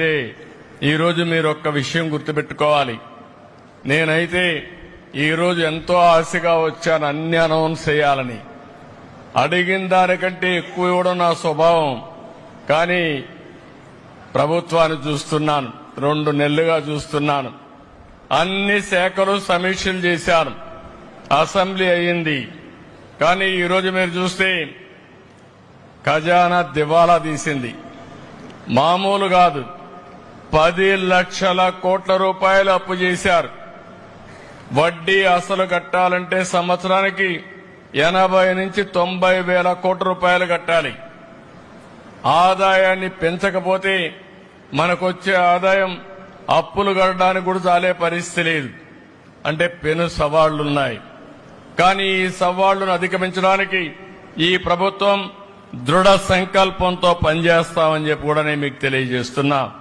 అయితే ఈరోజు మీరు ఒక్క విషయం గుర్తుపెట్టుకోవాలి. నేనైతే ఈరోజు ఎంతో ఆశగా వచ్చాను అన్ని అనౌన్స్ చేయాలని. అడిగిన దానికంటే ఎక్కువ ఇవ్వడం నా స్వభావం. కానీ ప్రభుత్వాన్ని చూస్తున్నాను. రెండు నెలలుగా చూస్తున్నాను. అన్ని శాఖలు సమీక్షలు చేశారు అసెంబ్లీ అయ్యింది. కానీ ఈరోజు మీరు చూస్తే ఖజానా దివాలా తీసింది. మామూలు కాదు. పది లక్షల కోట్ల రూపాయలు అప్పు చేశారు. వడ్డీ అసలు కట్టాలంటే సంవత్సరానికి ఎనభై నుంచి తొంభై వేల కోట్ల రూపాయలు కట్టాలి. ఆదాయాన్ని పెంచకపోతే మనకొచ్చే ఆదాయం అప్పులు కట్టడానికి కూడా చాలే పరిస్థితి లేదు. అంటే పెను సవాళ్ళున్నాయి కానీ ఈ సవాళ్ళను అధిగమించడానికి ఈ ప్రభుత్వం దృఢ సంకల్పంతో పనిచేస్తామని చెప్పి కూడా నేను మీకు తెలియజేస్తున్నా.